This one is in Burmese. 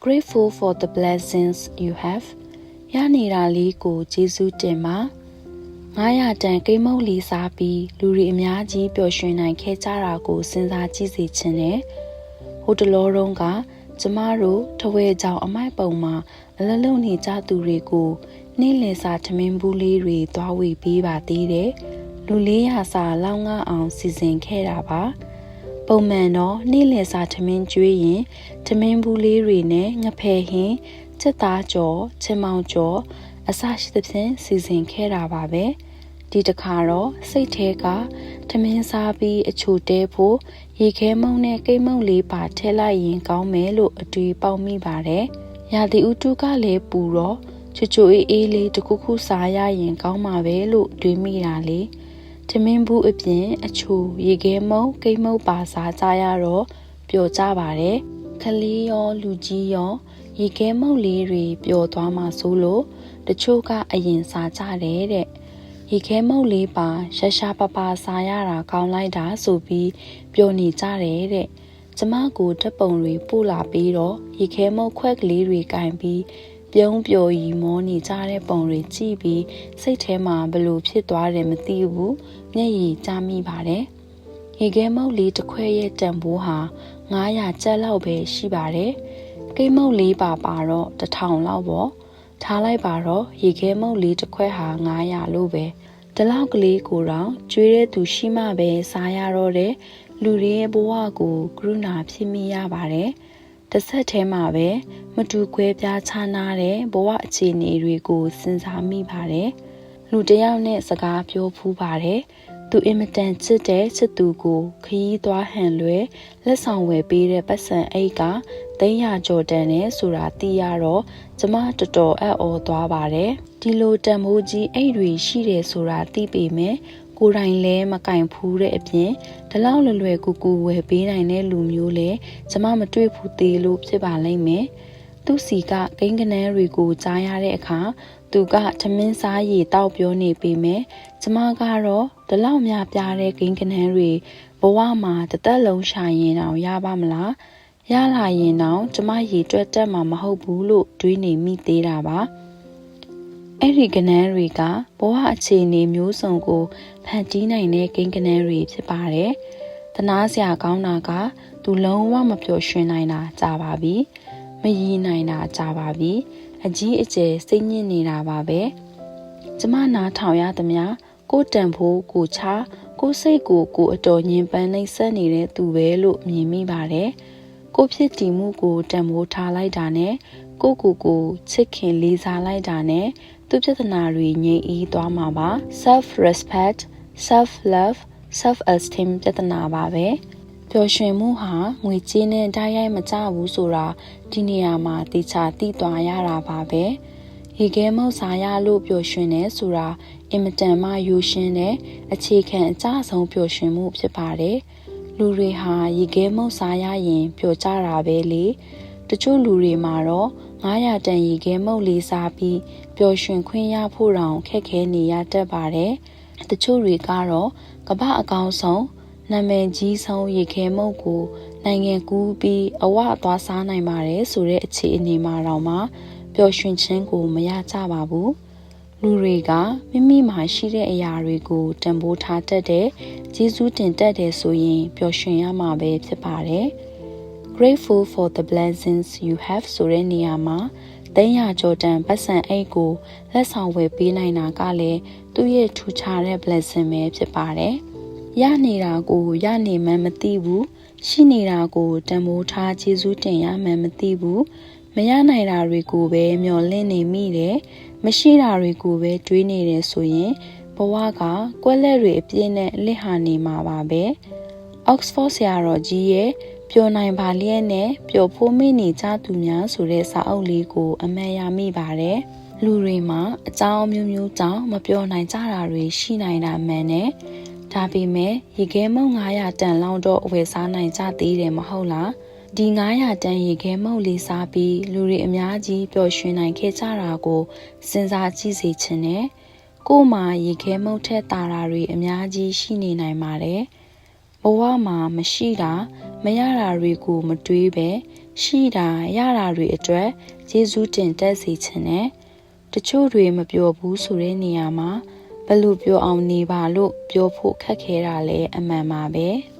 grateful for the blessings you have ရနေတာလေးကိုကျေးဇူးတင်ပါ900တန်ကိမ့်မုတ်လီစားပြီးလူတွေအများကြီးပျော်ရွှင်နိုင်ခဲ့ကြတာကိုစဉ်းစားကြည့်စေချင်တယ်ဟိုတလောတုန်းကကျမတို့ထဝဲကြောင်အမိုက်ပုံမှာအလလုံးနေကြသူတွေကိုနေ့လည်စာထမင်းဘူးလေးတွေသွားဝေပေးပါသေးတယ်လူလေးရာစာလောင်းငါအောင်စီစဉ်ခဲ့တာပါ ပုံမှန်တော့နေ့လည်စာထမင်းကျွေးရင်ထမင်းဘူးလေးတွေနဲ့ငဖယ်ဟင်းချက်သားကြော်ချင်းမောင်ကြော်အစရှိသဖြင့်စီစဉ်ခဲ့တာပါပဲဒီတခါတော့စိတ်ထဲကထမင်းစားပြီးအချိုတဲဖို့ရေခဲမုံနဲ့ကိတ်မုံလေးပါထည့်လိုက်ရင်ကောင်းမယ်လို့အတွေးပေါက်မိပါတယ်ရာသီဥတုကလည်းပူတော့ချွချွအေးအေးလေးတစ်ခုခုစားရရင်ကောင်းမှာပဲလို့တွေးမိတာလေ ထမင်းဘူးအပြင်အချိုရေခဲမုံကိတ်မုံပါစားကြရတော့ပျော်ကြပါတယ်ခလေးရောလူကြီးရောရေခဲမုံလေးတွေပျော်သွားမှဆိုလို့တချို့ကအရင်စားကြတယ်တဲ့ရေခဲမုံလေးပါရရှာပပစားရတာကောင်းလိုက်တာဆိုပြီးပျော်နေကြတယ်တဲ့ကျမကိုတက်ပုံတွေပို့လာပြီးတော့ရေခဲမုံခွက်ကလေးတွေကင်ပြီး ပြုံးပျော်ရီမောနေကြတဲ့ပုံတွေကြည့်ပြီးစိတ်ထဲမှာဘလို့ဖြစ်သွားတယ်မသိဘူးမျက်ရည်ကျမိပါတယ်ရေခဲမုတ်လေးတစ်ခွဲရဲ့တန်ဖိုးဟာ900ကျပ်လောက်ပဲရှိပါတယ်ကိတ်မုတ်လေးပါပါတော့1000လောက်ပေါ့ထားလိုက်ပါတော့ရေခဲမုတ်လေးတစ်ခွဲဟာ900လို့ပဲဒီလောက်ကလေးကိုတော့ကျွေးတဲ့သူရှိမှပဲစားရတော့တဲ့လူတွေရဲ့ဘဝကိုကရုဏာဖြစ်မိရပါတယ် တစ်ဆက်တည်းမှာပဲမတူခွဲပြားခြားနာတဲ့ဘဝအခြေအနေတွေကိုစဉ်းစားမိပါတယ်လူတယောက်နဲ့စကားပြောဖူးပါတယ်သူအင်မတန်ချစ်တဲ့ချစ်သူကိုခရီးသွားဟန်လွယ်လက်ဆောင်ဝယ်ပေးတဲ့ပတ်စံအိတ်ကသိန်းရကြော်တန်နဲ့ဆိုတာသိရတော့ကျမတော်တော်အံ့ဩသွားပါတယ်ဒီလိုတန်ဖိုးကြီးအိတ်တွေရှိတယ်ဆိုတာသိပေမဲ့ ကိုယ်တိုင်လည်းမကင်ဖူးတဲ့အပြင်ဒီလောက်လွယ်လွယ်ကူကူဝယ်ပေးနိုင်တဲ့လူမျိုးလည်းကျမမတွေ့ဘူးသေးလို့ဖြစ်ပါလိမ့်မယ်သူစီကဂိမ်းကနန်းတွေကိုကြားရတဲ့အခါသူကထမင်းစားရည်တောက်ပြောနေပေမဲ့ကျမကတော့ဒီလောက်များပြားတဲ့ဂိမ်းကနန်းတွေဘဝမှာတသက်လုံးရှာရင်တော့ရပါမလားရလာရင်တော့ကျမရည်တွက်တက်မှာမဟုတ်ဘူးလို့တွေးနေမိသေးတာပါ အဲ့ဒီကနန်းတွေကဘဝအခြေအနေမျိုးစုံကိုဖန်တီးနိုင်တဲ့ဂိမ်းကနန်းတွေဖြစ်ပါတယ်တနာစရာကောင်းတာက သူလုံးဝမပျော်ရွှင်နိုင်တာကြာပါပြီမရည်နိုင်တာကြာပါပြီအကြီးအကျယ်စိတ်ညစ်နေတာပါပဲကျမနားထောင်ရသမျှကိုတန်ဖိုးကိုချာကိုစိတ်ကိုကိုအတော်ညင်ပန်းနှိမ့်ဆက်နေတဲ့သူပဲလို့မြင်မိပါတယ်ကိုဖြစ်တည်မှုကိုတန်ဖိုးထားလိုက်တာနဲ့ကိုကိုကိုချစ်ခင်လေးစားလိုက်တာနဲ့ သူပြဿနာတွေငြိမ်အေးသွားမှာပါ self respect self love self esteem ပြဿနာပါပဲပျော်ရွှင်မှုဟာငွေကြေးနဲ့တိုက်ရိုက်မကြဘူးဆိုတာဒီနေရာမှာတေချာသိသွားရတာပါပဲရေခဲမုတ်စားရလို့ပျော်ရွှင်နေဆိုတာအင်မတန်မှယူရှင်းတဲ့အခြေခံအကျဆုံးပျော်ရွှင်မှုဖြစ်ပါတယ်လူတွေဟာရေခဲမုတ်စားရရင်ပျော်ကြတာပဲလေတချို့လူတွေမှာတော့900တန်ရေခဲမုတ်လေးစားပြီး ပျော်ရွှင်ခွင့်ရဖို့တောင်ခက်ခဲနေရတတ်ပါတယ်တချို့တွေကတော့ကမ္ဘာအကောင်ဆုံးနာမည်ကြီးဆုံးရေခဲမုတ်ကိုနိုင်ငံကူးပြီးအဝအသွားစားနိုင်ပါတယ်ဆိုတဲ့အခြေအနေမှာတော့မှပျော်ရွှင်ခြင်းကိုမရကြပါဘူးလူတွေကမိမိမှာရှိတဲ့အရာတွေကိုတန်ဖိုးထားတတ်တဲ့ကျေးဇူးတင်တတ်တယ်ဆိုရင်ပျော်ရွှင်ရမှာပဲဖြစ်ပါတယ် grateful for the blessings you have ဆိုတဲ့နေရာမှာ သိန်းရကြော်တန်ပတ်စံအိတ်ကိုလက်ဆောင်ဝယ်ပေးနိုင်တာကလည်းသူ့ရဲ့ထူခြားတဲ့ blessing ပဲဖြစ်ပါတယ်။ရနေတာကိုရနေမှန်းမသိဘူး။ရှိနေတာကိုတန်ဖိုးထားကျေးဇူးတင်ရမှန်းမသိဘူး။မရနိုင်တာတွေကိုပဲမျော်လင့်နေမိတယ်။မရှိတာတွေကိုပဲတွေးနေတယ်ဆိုရင်ဘဝကကွက်လက်တွေအပြည့်နဲ့လစ်ဟာနေမှာပါပဲ။ Oxford ဆရာတော်ကြီးရဲ့ ပျော်နိုင်ပါလျက်နဲ့ပျော်ဖိုးမိနေကြသူများဆိုတဲ့စာအုပ်လေးကိုအမှန်ရမိပါတယ်။လူတွေမှာအကြောင်းမျိုးမျိုးကြောင့်မပျော်နိုင်ကြတာတွေရှိနိုင်တာမှန်တယ်။ဒါပေမဲ့ရေခဲမုံ900တန်လောက်တော့ဝယ်စားနိုင်ကြသေးတယ်မဟုတ်လား။ဒီ900တန်ရေခဲမုံလေးစားပြီးလူတွေအများကြီးပျော်ရွှင်နိုင်ခဲ့ကြတာကိုစဉ်းစားကြည့်စေချင်တယ်။ကို့မှာရေခဲမုံထက်တာတာတွေအများကြီးရှိနေနိုင်ပါတယ်။ ဘဝမှာမရှိတာမရတာတွေကိုမတွေးပဲရှိတာရတာတွေအတွက်ကျေးဇူးတင်တက်စေချင်တယ်တချို့တွေမပြောဘူးဆိုတဲ့နေရာမှာဘယ်လို့ပြောအောင်နေပါလို့ပြောဖို့ခက်ခဲတာလဲအမှန်ပါပဲ။